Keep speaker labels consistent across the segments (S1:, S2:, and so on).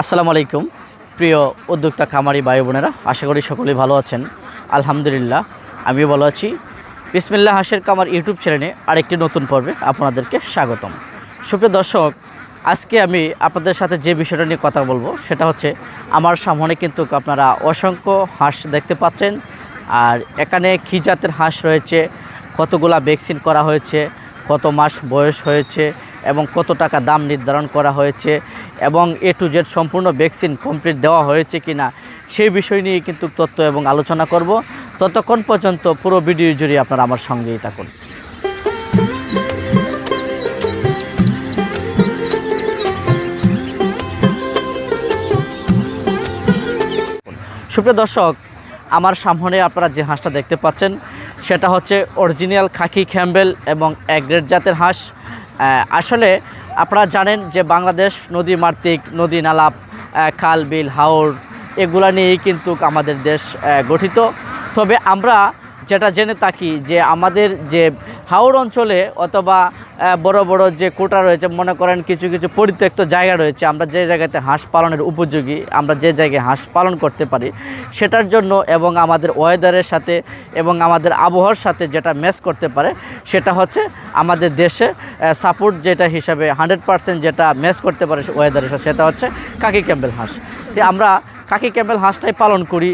S1: আসসালামু আলাইকুম। প্রিয় উদ্যোক্তা খামারি ভাই বোনেরা, আশা করি সকলেই ভালো আছেন। আলহামদুলিল্লাহ, আমিও ভালো আছি। বিসমিল্লা হাসের কামার ইউটিউব চ্যানেলে আরেকটি নতুন পর্বে আপনাদেরকে স্বাগতম। সুপ্রিয় দর্শক, আজকে আমি আপনাদের সাথে যে বিষয়টা নিয়ে কথা বলব, সেটা হচ্ছে আমার সামনে কিন্তু আপনারা অসংখ্য হাঁস দেখতে পাচ্ছেন। আর এখানে কী জাতের হাঁস রয়েছে, কতগুলা ভ্যাকসিন করা হয়েছে, কত মাস বয়স হয়েছে এবং কত টাকা দাম নির্ধারণ করা হয়েছে এবং এ টু জেড সম্পূর্ণ ভ্যাকসিন কমপ্লিট দেওয়া হয়েছে কি না সেই বিষয় নিয়ে কিন্তু তথ্য এবং আলোচনা করব। ততক্ষণ পর্যন্ত পুরো ভিডিও জুড়ে আপনারা আমার সঙ্গেই থাকুন। সুপ্রিয় দর্শক, আমার সামনে আপনারা যে হাঁসটা দেখতে পাচ্ছেন, সেটা হচ্ছে অরিজিনাল খাকি খ্যাম্বেল এবং একগ্রেড জাতের হাঁস। আসলে আপনারা জানেন যে বাংলাদেশ নদী মাতৃক, নদী নালাপ খাল, বিল হাওড় এগুলা নিয়েই কিন্তু আমাদের দেশ গঠিত। তবে আমরা যেটা জেনে থাকি যে আমাদের যে হাওর অঞ্চলে অথবা বড় বড় যে কোটা রয়েছে, মনে করেন কিছু কিছু পরিত্যক্ত জায়গা রয়েছে, আমরা যে জায়গাতে হাঁস পালনের উপযোগী, আমরা যে জায়গায় হাঁস পালন করতে পারি, সেটার জন্য এবং আমাদের ওয়েদারের সাথে এবং আমাদের আবহাওয়ার সাথে যেটা ম্যাচ করতে পারে, সেটা হচ্ছে আমাদের দেশে সাপোর্ট যেটা হিসাবে হান্ড্রেড পার্সেন্ট যেটা ম্যাচ করতে পারে ওয়েদারের সাথে, সেটা হচ্ছে কাকি ক্যাম্বেল হাঁস। তো আমরা কাকি ক্যাম্বেল হাঁসটাই পালন করি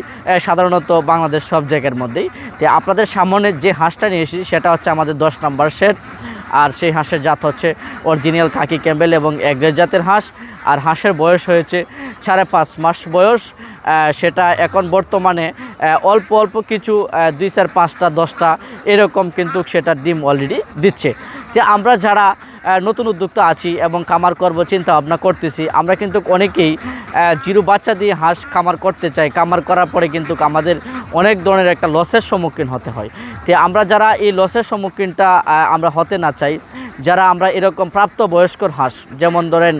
S1: সাধারণত বাংলাদেশ সব জায়গার মধ্যেই। তো আপনাদের সামনে যে হাঁসটা নিয়ে এসেছি, সেটা হচ্ছে আমাদের দশ নম্বর সেট। আর সেই হাঁসের জাত হচ্ছে অরিজিনাল কাকি ক্যাম্বেল এবং এগ্রেড জাতের হাঁস। আর হাঁসের বয়স হয়েছে সাড়ে পাঁচ মাস বয়স। সেটা এখন বর্তমানে অল্প অল্প কিছু দুই চার পাঁচটা দশটা এরকম কিন্তু সেটা ডিম অলরেডি দিচ্ছে। যে আমরা যারা নতুন উদ্যোক্তা আছি এবং খামার করব চিন্তা ভাবনা করতেছি। আমরা কিন্তু অনেকেই জিরো বাচ্চা দিয়ে হাঁস খামার করতে চাই। খামার করার পরে কিন্তু আমাদের অনেক ধরনের একটা লসের সম্মুখীন হতে হয়। তো আমরা যারা এই লসের সম্মুখীনটা আমরা হতে না চাই, যারা আমরা এরকম প্রাপ্ত বয়স্কর হাঁস, যেমন ধরেন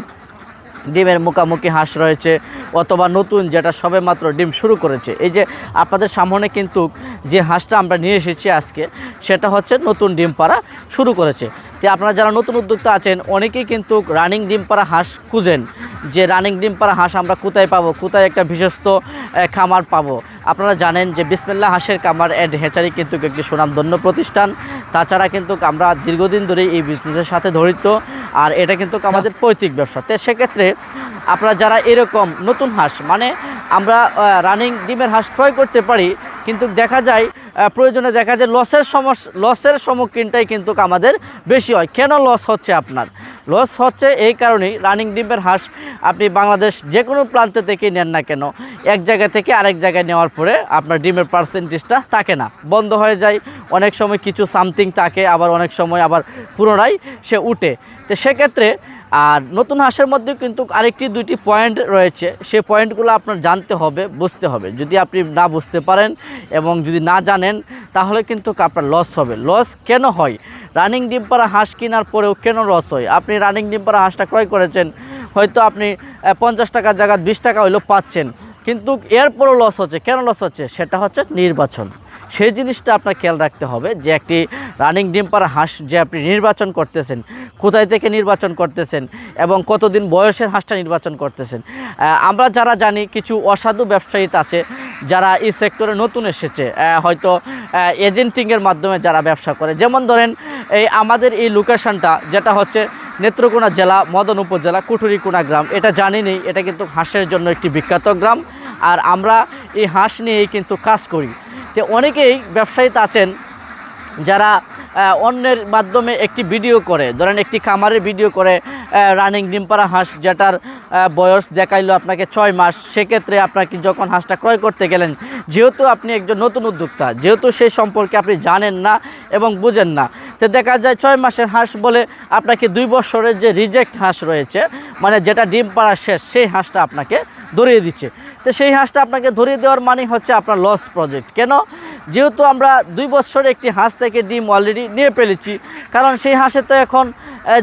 S1: ডিমের মুখামুখি হাঁস রয়েছে অথবা নতুন যেটা সবেমাত্র ডিম শুরু করেছে। এই যে আপনাদের সামনে কিন্তু যে হাঁসটা আমরা নিয়ে এসেছি আজকে, সেটা হচ্ছে নতুন ডিম পাড়া শুরু করেছে। তো আপনারা যারা নতুন উদ্যোক্তা আছেন, অনেকেই কিন্তু রানিং ডিম পাড়া হাঁস খুঁজেন। যে রানিং ডিম পাড়া হাঁস আমরা কোথায় পাবো? কোথায় একটা বিশ্বস্ত খামার পাবো? আপনারা জানেন যে বিসমিল্লা হাঁসের খামার অ্যান্ড হেচারি কিন্তু একটি সুনামধন্য প্রতিষ্ঠান। তাছাড়া কিন্তু আমরা দীর্ঘদিন ধরেই এই বিজনেসের সাথে জড়িত। আর এটা কিন্তু আমাদের পৈতৃক ব্যবসা। তো সেক্ষেত্রে আপনারা যারা এরকম নতুন হাঁস মানে আমরা রানিং ডিমের হাঁস ক্রয় করতে পারি, কিন্তু দেখা যায় প্রয়োজনে দেখা যায় লসের সমস্যা লসের সম্মুখীনটাই কিন্তু আমাদের বেশি হয়। কেন লস হচ্ছে আপনার? লস হচ্ছে এই কারণেই রানিং ডিমের হাঁস আপনি বাংলাদেশ যে কোনো প্রান্তে থেকে নেন না কেন, এক জায়গা থেকে আরেক জায়গায় নেওয়ার পরে আপনার ডিমের পার্সেন্টেজটা থাকে না। বন্ধ হয়ে যায়, অনেক সময় কিছু সামথিং থাকে, আবার অনেক সময় আবার পুনরায় সে উঠে। তো সেক্ষেত্রে আর নতুন হাঁসের মধ্যে কিন্তু আরেকটি, দুইটি পয়েন্ট রয়েছে। সে পয়েন্টগুলো আপনার জানতে হবে, বুঝতে হবে। যদি আপনি না বুঝতে পারেন এবং যদি না জানেন, তাহলে কিন্তু আপনার লস হবে। লস কেন হয়? রানিং ডিম পাড়া হাঁস কেনার পরেও কেন লস হয়? আপনি রানিং ডিম পাড়া হাঁসটা ক্রয় করেছেন, হয়তো আপনি পঞ্চাশ টাকার জায়গায় বিশ টাকা হইলেও পাচ্ছেন। কিন্তু এরপরও লস হচ্ছে। কেন লস হচ্ছে? সেটা হচ্ছে নির্বাচন। সেই জিনিসটা আপনার খেয়াল রাখতে হবে যে একটি রানিং ডিম্পার হাঁস যে আপনি নির্বাচন করতেছেন, কোথায় থেকে নির্বাচন করতেছেন এবং কতদিন বয়সের হাঁসটা নির্বাচন করতেছেন। আমরা যারা জানি কিছু অসাধু ব্যবসায়িত আছে যারা এই সেক্টরে নতুন এসেছে হয়তো এজেন্টিংয়ের মাধ্যমে যারা ব্যবসা করে। যেমন ধরেন, এই আমাদের এই লোকেশনটা যেটা হচ্ছে নেত্রকোনা জেলা, মদন উপজেলা, কুটুরিকোনা গ্রাম। এটা জানি নেই, এটা কিন্তু হাঁসের জন্য একটি বিখ্যাত গ্রাম। আর আমরা এই হাঁস নিয়েই কিন্তু কাজ করি। তো অনেকেই ব্যবসায়ীতে আছেন যারা অন্যের মাধ্যমে একটি ভিডিও করে, ধরেন একটি খামারের ভিডিও করে রানিং ডিমপাড়া হাঁস যেটার বয়স দেখাইলো আপনাকে ছয় মাস, সেক্ষেত্রে আপনাকে যখন হাঁসটা ক্রয় করতে গেলেন, যেহেতু আপনি একজন নতুন উদ্যোক্তা, যেহেতু সেই সম্পর্কে আপনি জানেন না এবং বুঝেন না, তো দেখা যায় ছয় মাসের হাঁস বলে আপনাকে দুই বছরের যে রিজেক্ট হাঁস রয়েছে মানে যেটা ডিম পাড়া শেষ, সেই হাঁসটা আপনাকে ধরিয়ে দিচ্ছে। তো সেই হাঁসটা আপনাকে ধরিয়ে দেওয়ার মানে হচ্ছে আপনার লস প্রজেক্ট কেন? যেহেতু আমরা দুই বছরে একটি হাঁস থেকে ডিম অলরেডি নিয়ে ফেলেছি, কারণ সেই হাঁসে তো এখন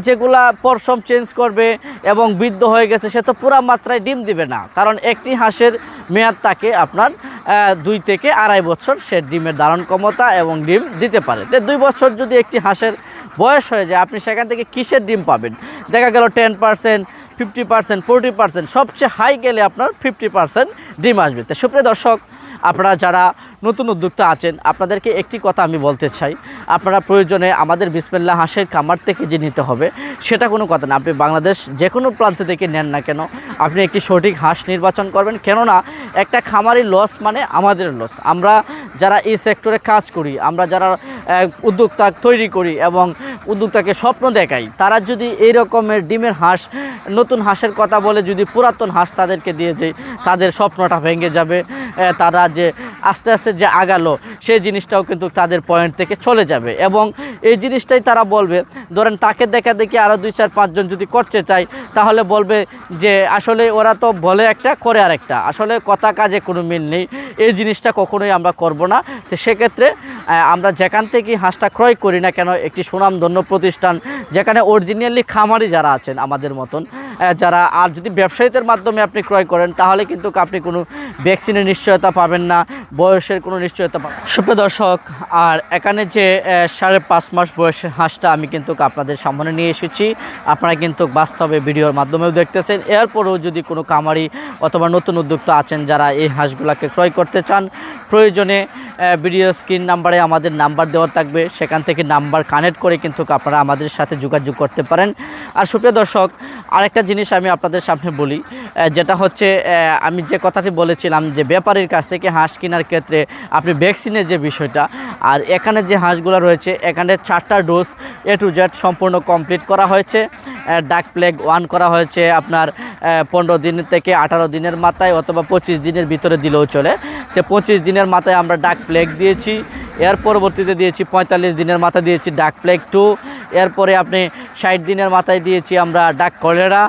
S1: যেগুলা পরশম চেঞ্জ করবে এবং বৃদ্ধ হয়ে গেছে, সে তো পুরা মাত্রায় ডিম দিবে না। কারণ একটি হাঁসের মেয়াদ তাকে আপনার দুই থেকে আড়াই বছর সে ডিমের ধারণ ক্ষমতা এবং ডিম দিতে পারে। তো দুই বছর যদি একটি হাঁসের বয়স হয়ে যায়, আপনি সেখান থেকে কিসের ডিম পাবেন? দেখা গেল ten percent fifty percent forty percent সবচেয়ে হাই গেলে আপনার ফিফটি পার্সেন্ট ডিম আসবে। তো সুপ্রিয় দর্শক আপনারা যারা নতুন উদ্যোক্তা আছেন, আপনাদেরকে একটি কথা আমি বলতে চাই। আপনারা প্রয়োজনে আমাদের বিসমিল্লা হাঁসের খামার থেকে যে নিতে হবে, সেটা কোনো কথা না। আপনি বাংলাদেশ যে কোনো প্রান্ত থেকে নেন না কেন, আপনি একটি সঠিক হাঁস নির্বাচন করবেন। কেননা, একটা খামারি লস মানে আমাদের লস আমরা যারা এই সেক্টরে কাজ করি, আমরা যারা উদ্যোক্তা তৈরি করি এবং উদ্যোক্তাকে স্বপ্ন দেখাই। তারা যদি এই রকমের ডিমের হাঁস, নতুন হাঁসের কথা বলে যদি পুরাতন হাঁস তাদেরকে দিয়ে যায় তাদের স্বপ্নটা ভেঙে যাবে। তারা যে আস্তে আস্তে যে আগালো, সেই জিনিসটাও কিন্তু তাদের পয়েন্ট থেকে চলে যাবে। এবং এই জিনিসটাই তারা বলবে, ধরেন তাকে দেখা দেখি আরও দুই চার পাঁচজন যদি করতে চায়, তাহলে বলবে যে, আসলে ওরা তো বলে একটা, করে আরেকটা। আসলে কথা কাজে কোনো মিল নেই, এই জিনিসটা কখনোই আমরা করব না। তো সেক্ষেত্রে আমরা যেখান থেকে হাঁসটা ক্রয় করি না কেন, একটি সুনামধন্য প্রতিষ্ঠান, যেখানে অরিজিনালি খামারি যারা আছেন আমাদের মতন যারা আর যদি ব্যবসায়ীদের মাধ্যমে আপনি ক্রয় করেন, তাহলে কিন্তু আপনি কোনো ভ্যাকসিনের নিশ্চয়তা পাবেন না বয়সের কোনো নিশ্চয়তা পাবেন সুপ্রিয় দর্শক, আর এখানে যে সাড়ে পাঁচ মাস বয়সের হাঁসটা আমি কিন্তু আপনাদের সামনে নিয়ে এসেছি। আপনারা কিন্তু বাস্তবে ভিডিওর মাধ্যমেও দেখতেছেন। এরপরেও যদি কোনো কামারি অথবা নতুন উদ্যোক্তা আছেন যারা এই হাঁসগুলাকে ক্রয় করতে চান, প্রয়োজনে ভিডিও স্ক্রিন নাম্বারে আমাদের নাম্বার দেওয়া থাকবে। সেখান থেকে নাম্বার কানেক্ট করে কিন্তু আপনারা আমাদের সাথে যোগাযোগ করতে পারেন। আর সুপ্রিয় দর্শক, আরেকটা জিনিস আমি আপনাদের সামনে বলি যেটা হচ্ছে আমি যে কথাটি বলেছিলাম যে, ব্যাপারীর কাছ থেকে হাঁস কেনার ক্ষেত্রে আপনি ভ্যাকসিনের যে বিষয়টা, আর এখানে যে হাঁসগুলো রয়েছে, এখানে চারটা ডোজ এ টু জেড সম্পূর্ণ কমপ্লিট করা হয়েছে। ডাক প্লেগ ওয়ান করা হয়েছে আপনার পনেরো দিন থেকে আঠারো দিনের মাথায় অথবা পঁচিশ দিনের ভিতরে দিলেও চলে। যে পঁচিশ দিনের মাথায় আমরা ডাক প্লেগ দিয়েছি। এর পরবর্তীতে দিয়েছি পঁয়তাল্লিশ দিনের মাথায় দিয়েছি ডাক প্লেগ টু। এরপরে আপনি ষাট দিনের মাথায় দিয়েছি আমরা ডাক কলেরা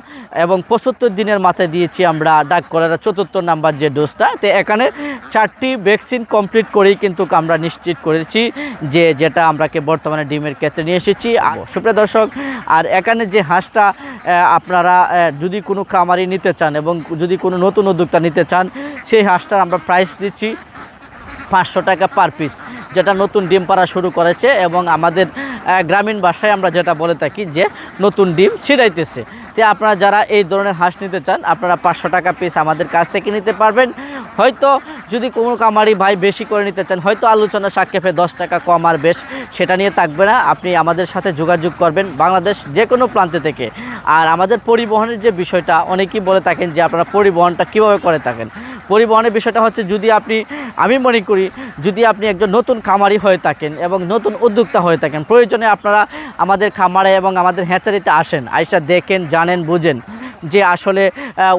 S1: এবং পঁচাত্তর দিনের মাথায় দিয়েছি আমরা ডাক কলেরা চতুর্থ নাম্বার যে ডোজটা। তো এখানে চারটি ভ্যাকসিন কমপ্লিট করেই কিন্তু আমরা নিশ্চিত করেছি যে যেটা আমরাকে বর্তমানে ডিমের ক্ষেত্রে নিয়ে এসেছি। সুপ্রিয় দর্শক, আর এখানে যে হাঁসটা আপনারা যদি কোনো খামারি নিতে চান এবং যদি কোনো নতুন উদ্যোক্তা নিতে চান, সেই হাঁসটার আমরা প্রাইস দিচ্ছি। পাঁচশো টাকা পার পিস যেটা নতুন ডিম পাড়া শুরু করেছে এবং আমাদের গ্রামীণ ভাষায় আমরা যেটা বলে থাকি যে নতুন ডিম ছিড়াইতেছে। তো আপনারা যারা এই ধরনের হাঁস নিতে চান, আপনারা পাঁচশো টাকা পিস আমাদের কাছ থেকে নিতে পারবেন। হয়তো যদি কোনো কামারি ভাই বেশি করে নিতে চান, হয়তো আলোচনা সাক্ষেপে দশ টাকা কম আর বেশ, সেটা নিয়ে থাকবে না। আপনি আমাদের সাথে যোগাযোগ করবেন বাংলাদেশ যে কোনো প্রান্তে থেকে। আর আমাদের পরিবহনের যে বিষয়টা, অনেকেই বলে থাকেন যে আপনারা পরিবহনটা কীভাবে করে থাকেন। পরিবহনের বিষয়টা হচ্ছে যদি আপনি, আমি মনে করি যদি আপনি একজন নতুন খামারি হয়ে থাকেন এবং নতুন উদ্যোক্তা হয়ে থাকেন, প্রয়োজনে আপনারা আমাদের খামারে এবং আমাদের হ্যাচারিতে আসেন, আইসা দেখেন, জানেন, বুঝেন যে আসলে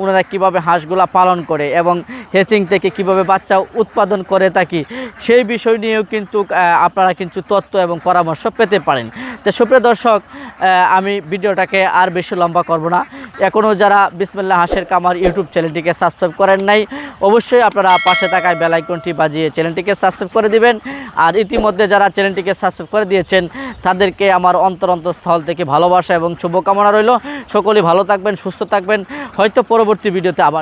S1: ওনারা কীভাবে হাঁসগুলা পালন করে এবং হেচিং থেকে কীভাবে বাচ্চা উৎপাদন করে থাকি সেই বিষয় নিয়েও কিন্তু আপনারা কিন্তু তথ্য এবং পরামর্শ পেতে পারেন। তো সুপ্রিয় দর্শক আমি ভিডিওটাকে আর বেশি লম্বা করব না। এখনও যারা বিসমিল্লা হাঁসের কামার ইউটিউব চ্যানেলটিকে সাবস্ক্রাইব করেন নাই, অবশ্যই আপনারা পাশে থাকায় বেলাইকনটি বাজিয়ে চ্যানেলটিকে সাবস্ক্রাইব করে দিবেন। আর ইতিমধ্যে যারা চ্যানেলটিকে সাবস্ক্রাইব করে দিয়েছেন, তাদেরকে আমার অন্তর অন্তঃস্থল থেকে ভালোবাসা এবং শুভকামনা রইল। সকলেই ভালো থাকবেন, সুস্থ থাকবেন। হয়তো পরবর্তী ভিডিওতে আবার